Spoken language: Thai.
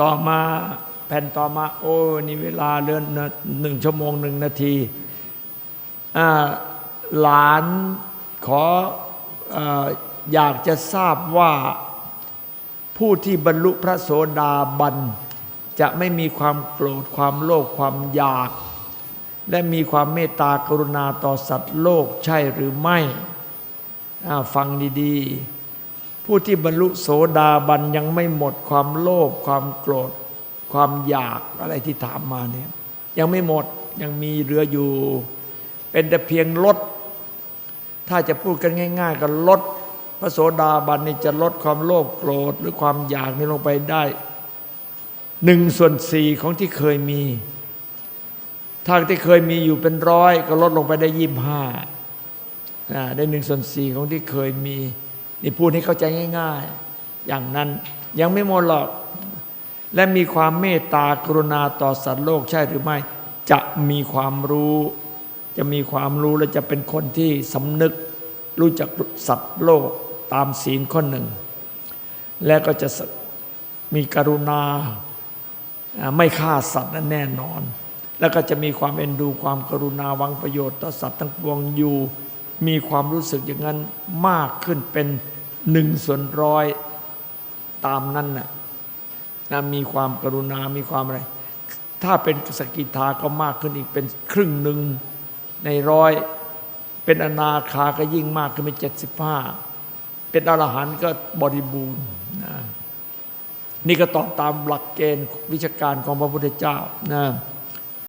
ต่อมาแผ่นต่อมา โอ้นี่เวลาเรือนหนึ่งชั่วโมงหนึ่งนาทีหลานขอออยากจะทราบว่าผู้ที่บรรลุพระโสดาบัน จะไม่มีความโกรธความโลภความอยาก และมีความเมตตากรุณาต่อสัตว์โลกใช่หรือไม่ฟังดี ๆ ผู้ที่บรรลุโสดาบันยังไม่หมดความโลภความโกรธ ความอยากอะไรที่ถามมาเนี่ยยังไม่หมดยังมีเหลืออยู่ เป็นแต่เพียงลด ถ้าจะพูดกันง่าย ๆ ก็ลด พระโสดาบันนี่จะลดความโลภโกรธ หรือความอยากนี่ลงไปได้หนึ่งส่วนสี่ของที่เคยมีถ้าที่เคยมีอยู่เป็นร้อย ก็ลดลงไปได้ยี่ห้าได้หนึ่งส่วนสี่ของที่เคยมี นี่พูดให้เข้าใจง่าย ๆ อย่างนั้นยังไม่หมดหรอก และมีความเมตตากรุณาต่อสัตว์โลกใช่หรือไม่ จะมีความรู้ จะมีความรู้และจะเป็นคนที่สำนึกรู้จักสัตว์โลกตามศีลข้อหนึ่ง และก็จะมีกรุณาไม่ฆ่าสัตว์นั้นแน่นอน แล้วก็จะมีความเอ็นดูความกรุณาหวังประโยชน์ต่อสัตว์ทั้งปวงอยู่ มีความรู้สึกอย่างนั้นมากขึ้นเป็น หนึ่งส่วนร้อยตามนั้นน่ะนะมีความกรุณา มีความอะไร ถ้าเป็นสกิทาก็มากขึ้นอีกเป็นครึ่งหนึ่งในร้อย เป็นอนาคาก็ยิ่งมากขึ้นเป็นเจ็ดสิบห้าเป็นอรหันต์ก็บริบูรณ์นะนี่ก็ตอบตามหลักเกณฑ์วิชาการของพระพุทธเจ้านะ